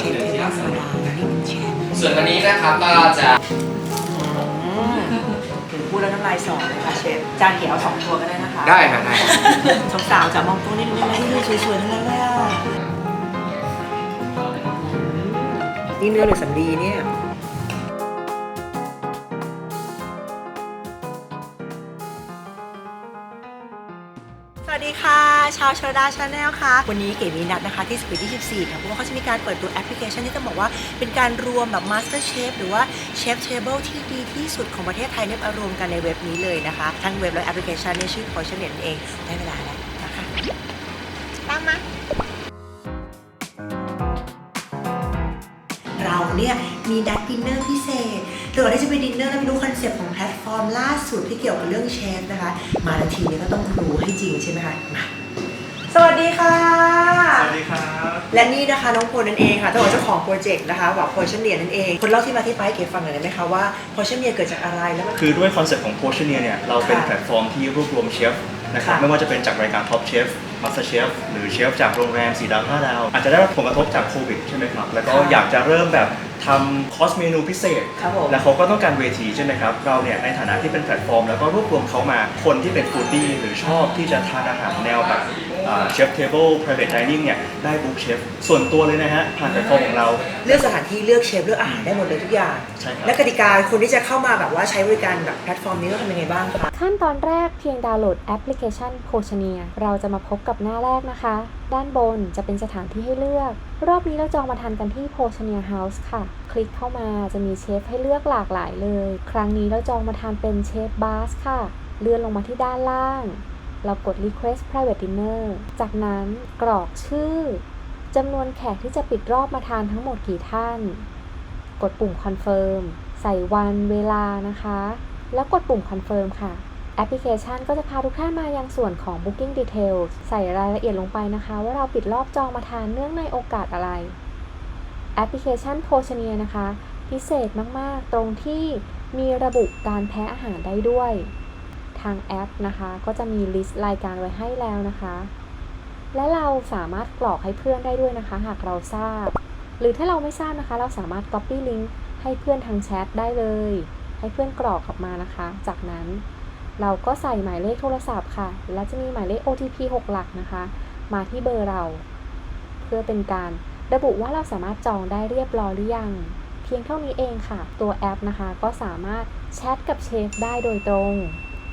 เชฟเทเบิลธรรมดานะนี่เป็นแชมป์ส่วนวันนี้นะครับก็จะอืมถึงพูดแล้วน้ำลายสอเลยค่ะเชฟ จานเขียวเอาสองตัวก็ได้นะคะได้ฮะได้สาวๆจะมองตรงนี้ดูได้ไหมที่ดูสวยๆทั้งนั้นเลยอะนี่เนื้อหรือสันดีเนี่ย วัสดีค่ะ ชาวชาดาชาแนลค่ะ วันนี้เก๋มีนัดนะคะที่สปีดที่14ค่ะเพราะว่าเขาจะมีการเปิดตัวแอปพลิเคชันที่ต้องบอกว่าเป็นการรวมแบบ Master Chef หรือว่าเชฟเทเบิลที่ดีที่สุดของประเทศไทยเนี่ยมารวมกันในเว็บนี้เลยนะคะ ทั้งเว็บและแอปพลิเคชันในชื่อ Portion เองได้เวลาแล้ว เราเนี่ยมีดัดดินเนอร์พิเศษแต่ก่อนที่จะไปดินเนอร์แล้วไปดูคอนเซปต์ของแพลตฟอร์มล่าสุดที่เกี่ยวกับเรื่องเชฟนะคะ มาทันทีนี้ก็ต้องรู้ให้จริงใช่ไหมคะมาสวัสดีค่ะ สวัสดีครับ และนี่นะคะน้องพลนั่นเองค่ะเจ้าของเจ้าของโปรเจกต์นะคะว่าโพชั่นเนียนั่นเอง คนเล่าที่มาที่ไปให้เก๋ฟังหน่อยได้ไหมคะว่าโพชั่นเนียเกิดจากอะไรแล้วมัน คือด้วยคอนเซ็ปต์ของ Portioneer เนี่ยเราเป็นค่ะแพลตฟอร์มที่รวบรวมเชฟนะครับค่ะไม่ว่าจะเป็นจากรายการ Top Chef Master Chef หรือเชฟจากโรงแรม4ดาว5ดาวอาจจะได้รับผลกระทบจากโควิดใช่ไหมครับแล้วก็ค่ะอยากจะเริ่มแบบ ทำคอร์สเมนูพิเศษ ครับผมแล้วเขาก็ต้องการเวทีใช่ไหมครับ เราเนี่ยในฐานะที่เป็นแพลตฟอร์ม แล้วก็รวบรวมเขามาคนที่เป็นฟูดดี้หรือชอบที่จะทานอาหารแนวแบบเชฟเทเบิล private dining เนี่ยได้บุ๊กเชฟส่วนตัวเลยนะฮะ ผ่านแพลตฟอร์มของเรา เลือกสถานที่เลือกเชฟเลือกอาหารได้หมดเลยทุกอย่าง ใช่ครับ และกติกาคนที่จะเข้ามาแบบว่าใช้บริการแบบแพลตฟอร์มนี้ต้องทำยังไงบ้างคะ ขั้นตอนแรกเพียงดาวน์โหลดแอปพลิเคชัน p o c h a n e e r เราจะมาพบกับหน้าแรกนะคะ ด้านบนจะเป็นสถานที่ให้เลือก รอบนี้เราจองมาทันกันที่ p o c h a n e e r House ค่ะ คลิกเข้ามาจะมีเชฟให้เลือกหลากหลายเลย ครั้งนี้เราจองมาทานเป็นเชฟบาสค่ะ เลื่อนลงมาที่ด้านล่าง เรากด request private dinner จากนั้นกรอกชื่อจำนวนแขกที่จะปิดรอบมาทานทั้งหมดกี่ท่าน กดปุ่ม confirm ใส่วันเวลานะคะ แล้วกดปุ่ม confirm ค่ะ แอปพลิเคชันก็จะพาทุกท่านมายังส่วนของ booking details ใส่รายละเอียดลงไปนะคะ ว่าเราปิดรอบจองมาทานเนื่องในโอกาสอะไร แอปพลิเคชันโภชเนียนะคะ พิเศษมาก ๆ ตรงที่มีระบุการแพ้อาหารได้ด้วย ทางแอปนะคะ ก็จะมีลิสต์รายการไว้ให้แล้วนะคะ และเราสามารถกรอกให้เพื่อนได้ด้วยนะคะ หากเราทราบ หรือถ้าเราไม่ทราบนะคะ เราสามารถ copy link ให้เพื่อนทางแชทได้เลย ให้เพื่อนกรอกออกมานะคะ จากนั้นเราก็ใส่หมายเลขโทรศัพท์ค่ะ และจะมีหมายเลข OTP 6 หลักนะคะ มาที่เบอร์เรา เพื่อเป็นการระบุว่าเราสามารถจองได้เรียบร้อยหรือยัง เพียงเท่านี้เองค่ะ ตัวแอปนะคะ ก็สามารถแชทกับเชฟได้โดยตรง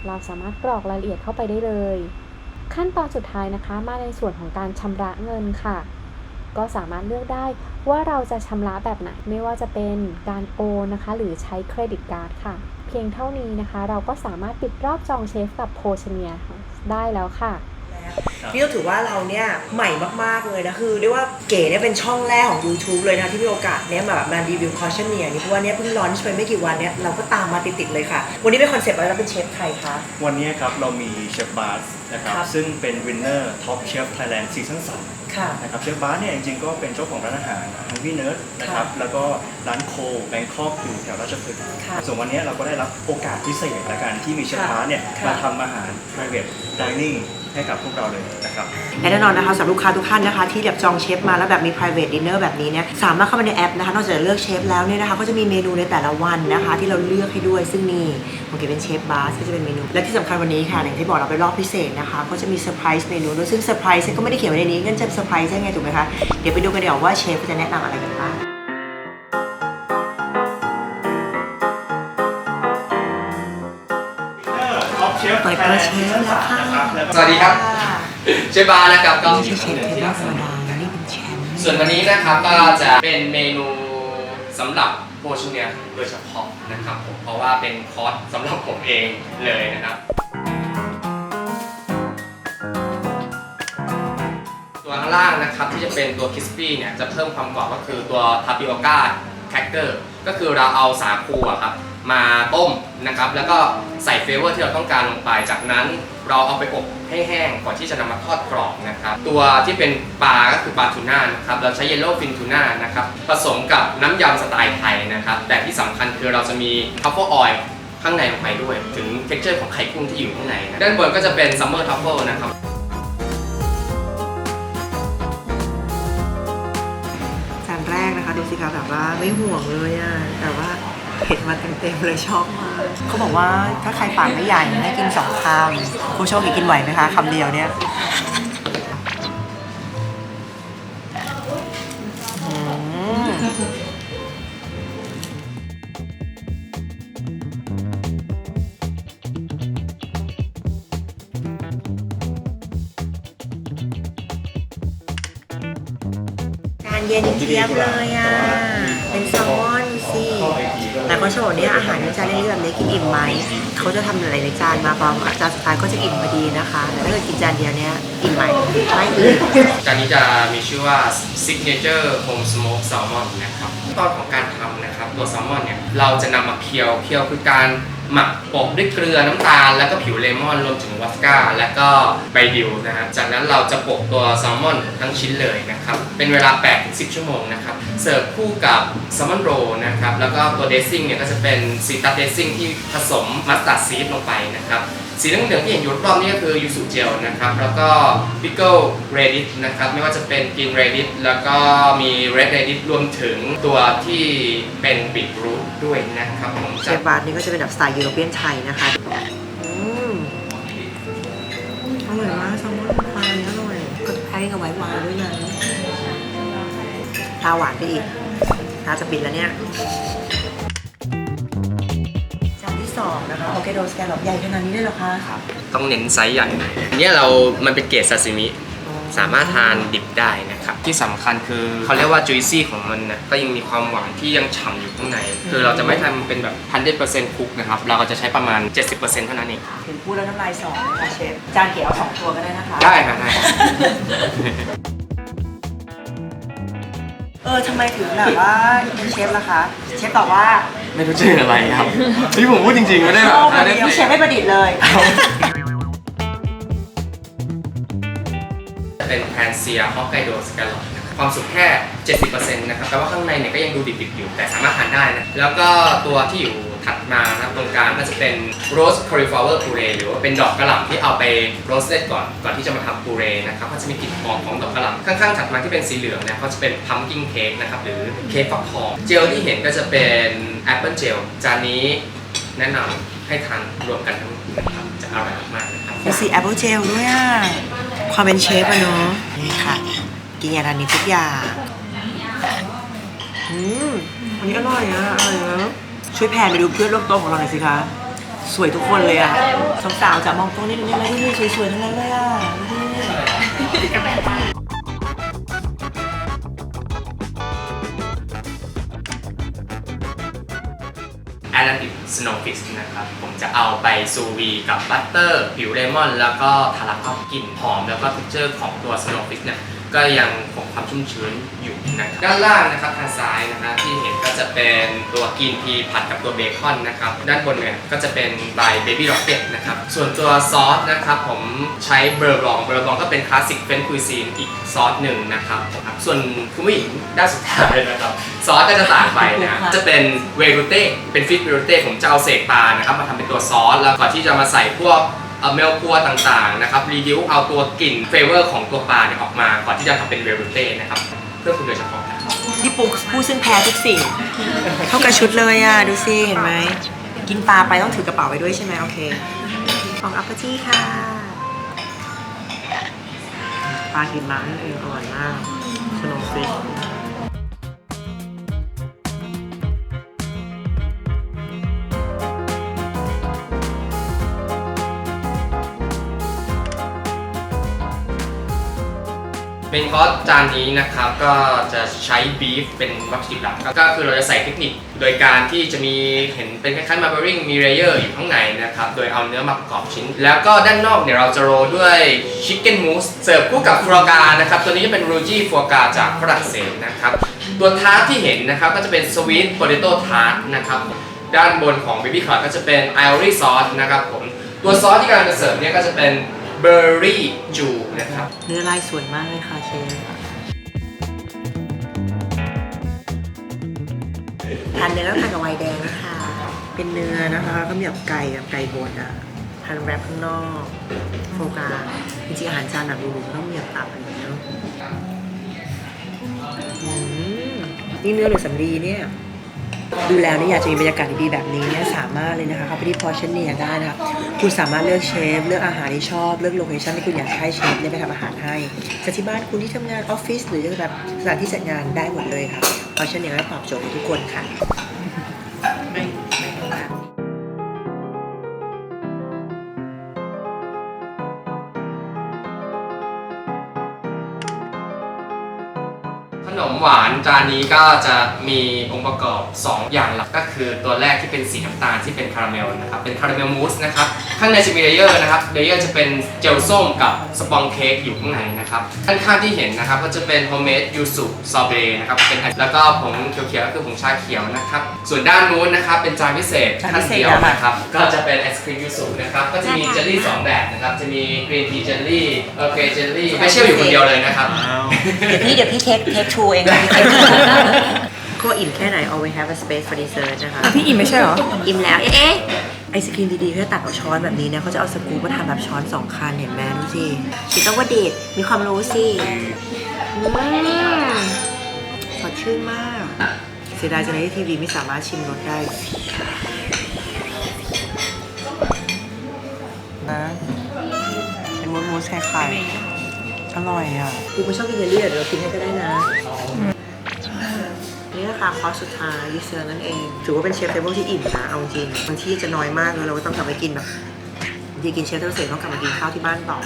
เราสามารถกรอกรายละเอียดเข้าไปได้เลย ขั้นตอนสุดท้ายนะคะ มาในส่วนของการชำระเงินค่ะ ก็สามารถเลือกได้ว่าเราจะชำระแบบไหน ไม่ว่าจะเป็นการโอนนะคะ หรือใช้เครดิตการ์ดค่ะ เพียงเท่านี้นะคะ เราก็สามารถปิดรอบจองเชฟกับโพชเนียได้แล้วค่ะ พี่ต้องถือว่าเราเนี่ยใหม่มากๆเลยนะคือเรียกว่าเก๋เนี่ยเป็นช่องแรกของ YouTube เลยนะที่มีโอกาสเนี่ยมาแบบมารีวิวคอร์ชั่นเนียนี่เพราะว่าเนี่ยเพิ่งลอนช์ไปไม่กี่วันเนี่ยเราก็ตามมาติดๆเลยค่ะ วันนี้เป็นคอนเซปต์อะไรเราเป็นเชฟใครคะ วันนี้ครับเรามีเชฟบาสนะครับครับ ซึ่งเป็นวินเนอร์ท็อปเชฟไทยแลนด์ซีซั่น3ค่ะ นะครับเชฟบาสเนี่ยจริงๆก็เป็นเจ้าของร้านอาหารฮังกี้เนิร์ดนะครับค่ะแล้วก็ร้านโคแบงคอกอยู่แถวราชพฤกษ์ค่ะส่วนวันนี้เราก็ได้รับโอกาสพิเศษและกันที่มีเชฟค่ะบาสเนี่ยค่ะ มาทำอาหาร private dining ให้กับพวกเราเลยนะครับและแน่นอนนะคะสำหรับลูกค้าทุกท่านนะคะ ที่แบบจองเชฟมาแล้วแบบมี private dinner แบบนี้เนี่ยสามารถเข้ามาในแอปนะคะนอกจากจะเลือกเชฟแล้วเนี่ยนะคะก็จะมีเมนูในแต่ละวันนะคะ ที่เราเลือกให้ด้วยซึ่งนี่ผมเก็บเป็นเชฟบาสก็จะเป็นเมนู และที่สำคัญวันนี้ค่ะอย่างที่บอกเราไปนรอบพิเศษนะคะ ก็จะมีเซอร์ไพรส์เมนูด้วยซึ่งเซอร์ไพรส์ก็ไม่ได้เขียนไว้ในนี้งั้นจะเซอร์ไพรส์ได้ไงถูกไหมคะเดี๋ยวไปดูกันเดี๋ยวาว่าเชฟจะแนะนำอะไรกันบ้าง ปเชฟเปิดตัวเชฟแล้วค่ะสวัสดีครับเชฟบาร์นะครับก็นี่ไม่ใช่เชฟเทเบิลธรรมดานะนี่เป็นแชมป์ส่วนวันนี้นะครับก็จะเป็นเมนูสำหรับโภชเนียโดยเฉพาะนะครับผมเพราะว่าเป็นคอร์สสำหรับผมเองเลยนะครับตัวข้างล่างนะครับที่จะเป็นตัวคิสปี้เนี่ยจะเพิ่มความกรอบก็คือตัวทาปิโอก้าแคคเกอร์ก็คือเราเอาสาคูอะครับ มาต้มนะครับ แล้วก็ใส่เฟเวอร์ที่เราต้องการลงไป จากนั้นเราเอาไปอบให้แห้งก่อนที่จะนำมาทอดกรอบนะครับ ตัวที่เป็นปลาก็คือปลาทูน่านะครับ เราใช้เยลโล่ฟินทูน่านะครับ ผสมกับน้ำยำสไตล์ไทยนะครับ แต่ที่สำคัญคือเราจะมีทัฟเฟิลออยล์ข้างในลงไปด้วย ถึงเท็กเจอร์ของไข่กุ้งที่อยู่ข้างในนะด้านบนก็จะเป็นซัมเมอร์ทัฟเฟิลนะครับจานแรกนะคะดูสิคะแบบว่าไม่ห่วงเลยอะแต่ว่า เห็นมาเต็มๆเลยชอบมากเขาบอกว่าถ้าใครปากไม่ใหญ่ให้กินสองคำผู้โชคดีกินไหวไหมคะคำเดียวเนี่ยอืมจานเย็นเจี๊ยบเลยอะ เป็นแซลมอน สิแต่ก็โชว์เนี่ยอาหารในจานเล็กๆแบบนี้กินอิ่มไหมเขาจะทำหลายๆจานมาพร้อมกับจานสุดท้ายก็จะอิ่มพอดีนะคะแต่ถ้าเกิดกินจานเดียวเนี้ยอิ่มไหมไม่อิ่มจานนี้จะมีชื่อว่า Signature Home Smoke Salmon นะครับตอนของการทำนะครับตัวแซลมอนเนี่ยเราจะนำมาเคี่ยวเคี่ยวคือการ หมักโปะด้วยเกลือน้ำตาล แล้วก็ผิวเลมอนรวมถึงวัสก้า และก็ใบดิวนะฮะจากนั้นเราจะโปะตัวแซลมอนทั้งชิ้นเลยนะครับเป็นเวลา 8-10 ชั่วโมงนะครับเสิร์ฟคู่กับแซลมอนโรนะครับแล้วก็ตัวเดซซิ่งเนี่ยก็จะเป็นซีตัสเดซซิ่งที่ผสมมัสตาร์ดซีดลงไปนะครับ สีเหลืองๆที่เห็นอยู่รอบๆนี้ก็คือยูสุเจลนะครับ แล้วก็พิกเกิลเรดิ s นะครับ ไม่ว่าจะเป็นกินเรดิ s แล้วก็มีเรดเรดิ s รวมถึงตัวที่เป็นบีทรูทด้วยนะครับผมเชจะฟบาร์นี่ก็จะเป็นแบบสไตล์ยุโรเปียนไทยนะคะอืมอร่อยมากแซลมอนปลาเนี้อร่อยก็แพ้กับไวน์วายด้วยนะตาหวานไปอีกตาจะปิดแล้วเนี่ย นที่สองนะคะโอเคโดสแกลลอปใหญ่ขนาดนี้ได้เหรอคะต้องเน้นไซส์ใหญ่อันเนี้ยเรามันเป็นเกรดซาซิมิสามารถทานดิบได้นะครับ ที่สำคัญคือเขาเรียกว่า juicy ของมันนะก็ยังมีความหวานที่ยังฉ่ำอยู่ข้างใน คือเราจะไม่ทำเป็นแบบ100%คุกนะครับ เราก็จะใช้ประมาณ 70%เท่านั้นเองเห็นพูดแล้วน้ำลายสองนะคะเชฟจานเก๋เอาสองตัวก็ได้นะคะ ได้ครับได้ครับ เออทำไมถึงแบบว่าเป็นเชฟล่ะคะ เชฟตอบว่าไม่รู้ชื่ออะไรครับที่ผมพูดจริงๆไม่ได้แบบโอ้ไม่ได้เดี๋ยวเชฟไม่ประดิษฐ์เลยเป็นแพนเซียฮอกไกโดสแกลลอปนะครับความสุกแค่ 70%นะครับแต่ว่าข้างในเนี่ยก็ยังดูดิบๆอยู่ แต่สามารถทานได้นะ แล้วก็ตัวที่อยู่ ถัดมานะครับตรงกลางก็จะเป็นโรสคอริฟลาเวอร์พูเรหรือว่าเป็นดอกกระหล่ำที่เอาไปโรสเ e ก่อนก่อนที่จะมาทำพูเรนะครับก็จะมีกลิ่นหอมของดอกกระหล่ำข้างๆถัดมาที่เป็นสีเหลืองนี่ยก็จะเป็นพัมกินเค้กนะครับหรือเค้กฟักทองเจลที่เห็นก็จะเป็นแอปเปิลเจลจานนี้แนะนำให้ทานรวมกันทั้งหมดนะครับจะอร่อยมากๆนะครับมีสีแอปเปิลเจลด้วยอะความเป็นเชฟอะเนาะนี่ค่ะ กินอย่านี้ทุกอย่างอืมอันนี้อร่อยอะอร่อยแล้ว ช่วยแพนไปดูเพื่อนร่วมโต๊ะของเราหน่อยสิคะ สวยทุกคนเลยอะสาวๆจะมองตรงนี้ตรงนี้เลยดูสวยๆทั้งนั้นเลยอะแอลติสโนฟิสนะครับ ผมจะเอาไปซูวีกับบัตเตอร์ ผิวเลมอน แล้วก็ทาราก็กลิ่นหอม แล้วก็เท็กเจอร์ของตัวสโนฟิสเนี่ย ก็ยังคงความชุ่มชื้นอยู่นะครับด้านล่างนะครับทางซ้ายนะฮะที่เห็นก็จะเป็นตัวกรีนทีผัดกับตัวเบคอนนะครับด้านบนเนี่ยก็จะเป็นใบเบบี้ร็อกเก็ตนะครับส่วนตัวซอสนะครับผมใช้เบอร์บลองเบอร์บลองก็เป็นคลาสสิกเฟรนช์คุยซีนอีกซอสหนึ่งนะครับครับส่วนคุณผู้หญิงด้านสุดท้ายนะครับซอสก็จะต่างไปนะจะเป็นเวรูเต้เป็นฟิตเวรูเต้ผมจะเอาเศษปลานะครับมาทำเป็นตัวซอสแล้วก่อนที่จะมาใส่พวก เอ่อเมลกัวต่างๆนะครับรีดิวเอาตัวกลิ่นเฟเวอร์ของตัวปลาเนี่ยออกมาก่อนที่จะทำเป็นเวรูเต้นะครับเพื่อคุณโดยเฉพาะนะครับนี่ปูผู้ซึ่งแพ้ทุกสิ่ง เท่ากับชุดเลยอะ ดูสิ เห็นไหม กินปลาไปต้องถือกระเป๋าไปด้วยใช่ไหมโอเคของอัปเปอร์จี้ค่ะปลากินมานั่นเองอร่อยมากสโนว์ฟิช เมนคอร์สจานนี้นะครับก็จะใช้บีฟเป็นวัตถุดิบหลักก็คือเราจะใส่เทคนิค โดยการที่จะมีเห็นเป็นคล้ายๆมาร์บริงมีเลเยอร์อยู่ข้างในนะครับโดยเอาเนื้อมาประกอบชิ้น แล้วก็ด้านนอกเนี่ยเราจะโรยด้วยชิคเก้นมูสเสิร์ฟคู่กับฟัวกรานะครับตัวนี้จะเป็นรูจี้ฟัวกราจากฝรั่งเศสนะครับตัวทาร์ตที่เห็นนะครับก็จะเป็นสวีทโพเตโต้ทาร์ตนะครับด้านบนของ Baby c l o ก็จะเป็นไอออรี่ซอสนะครับผมตัวซอสที่กำลังจะเสิร์ฟเนี่ยก็จะเป็น เบอร์รี่จูนะครับ เนื้อลายสวยมากเลยค่ะเชฟทานเนื้อแล้วทานกับไวน์แดงนะคะ เป็นเนื้อนะคะ ก็มีแบบไก่แบบไก่บดอะทานแรปข้างนอกโฟกาจริงๆอาหารจานแบบดูๆต้องมีแบบตับอะไรอย่างเงี้ยเนอะอืมจนี่เนื้อหรือสำลีเนี่ย ดูแล้วเนี่ยอยากจะมีบรรยากาศดีๆแบบนี้เนี่ยสามารถเลยนะคะเข้าไปที่พอชเนียได้นะคะคุณสามารถเลือกเชฟเลือกอาหารที่ชอบเลือกโลเคชั่นที่คุณอยากให้เชฟเนี่ยไปทำอาหารให้จะที่บ้านคุณที่ทำงานออฟฟิศหรือจะแบบสถานที่จัดงานได้หมดเลยค่ะพอชเนียให้ตอบโจทย์ทุกคนค่ะ หวานจานนี้ก็จะมีองค์ประกอบ 2 อย่างหลักก็คือตัวแรกที่เป็นสีน้ำตาลที่เป็นคาราเมลนะครับเป็นคาราเมลมูสนะครับข้างในจะมีเลเยอร์นะครับเลเยอร์จะเป็นเจลส้มกับสปองเค้กอยู่ข้างในนะครับข้างๆที่เห็นนะครับก็จะเป็นโฮมเมดยูสุซอเบรนะครับเป็นแล้วก็ผงเขียวๆก็คือผงชาเขียวนะครับส่วนด้านนู้นนะครับเป็นจานพิเศษจานท่าพินเศษเดียวนะคะนะครับก็จะเป็นไอศครีมยูสุนะครับก็จะมีเจลลี่สองแบบนะครับจะมีกรีนทีเจลลี่โอเคเจลลี่ไม่เชื่ออยู่คนเดียวเลยนะครับเดี๋ยวพี่เดี๋ยวพี่เทคเทคทูเองก็อิ่มแค่ไหน always have a space for dessert นะคะ พี่อิ่มไม่ใช่เหรอ อิ่มแล้ว เอ๊ะไอศครีมดีๆเขาจะตักกับช้อนแบบนี้นะเขาจะเอาสกู๊ปมาทำแบบช้อนสองคันเห็นไหมดูสิคิดต้องว่าเดทมีความรู้สิอืมสดชื่นมาก เสียดายจังเลยที่ทีวีไม่สามารถชิมรสได้นะเป็นมูสมูสไข่ๆอร่อยอะกูไม่ชอบกินเยลลี่เดี๋ยวเรากินให้ก็ได้นะ นี่นะคะคอร์สสุดท้ายดิเซอร์นั่นเอง ถือว่าเป็นเชฟเทเบิลที่อิ่มนะเอาจริงบางที่จะน้อยมากเลยเราก็ต้องกลับไปกินแบบบางทีกินเชฟเทเบิลเสร็จต้องกลับมากินข้าวที่บ้านต่อ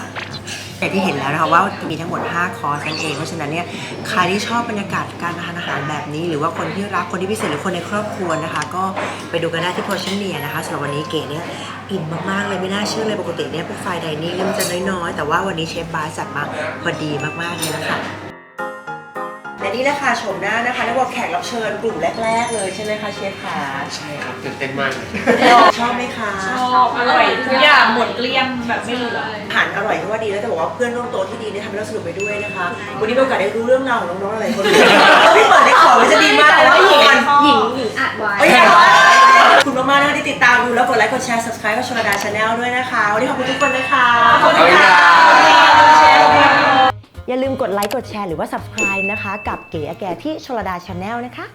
แต่ที่เห็นแล้วนะคะว่ามีทั้งหมด 5 คอร์สนั่นเอง เพราะฉะนั้นเนี่ยใครที่ชอบบรรยากาศการทานอาหารแบบนี้ หรือว่าคนที่รักคนที่พิเศษหรือคนในครอบครัวนะคะ ก็ไปดูกันได้ที่โพชเนียนะคะสำหรับวันนี้เก๋เนี่ยอิ่มมากๆเลยไม่น่าเชื่อเลยปกติเนี่ยพวกไฟไดนิ่งเนี่ยมันจะน้อยๆ แต่ว่าวันนี้เชฟบาสจัดมาพอดีมากๆเลยนะคะ และนี่แหละค่ะชมหน้านะคะแล้วบอกแขกรับเชิญกลุ่มแรก ๆ เลยใช่ไหมคะเชฟขาใช่ครับตื่นเต้นมากเลยชอบไหมคะชอบอร่อยทุกอย่างหมดเกลี้ยงแบบไม่เหลืออาหารอร่อยก็ว่าดีแล้วแต่บอกว่าเพื่อนร่วมโต๊ะที่ดีเนี่ยทำให้เราสนุกไปด้วยนะคะ วันนี้มีโอกาสได้รู้เรื่องราวของน้องๆหลายคนพี่เปิดได้ขอมันจะดีมากเลยนะพี่หญิงหญิงหญิงอัดไว้เอ้ยขอบคุณมากๆนะคะที่ติดตามดูแล้วกดไลค์กดแชร์ subscribe กับชลดาชาแนลด้วยนะคะวันนี้ขอบคุณทุกคนนะคะขอบคุณค่ะ อย่าลืมกดไลค์กดแชร์หรือว่า subscribe นะคะ กับเก๋อแกที่ชลดาชาแนลนะคะ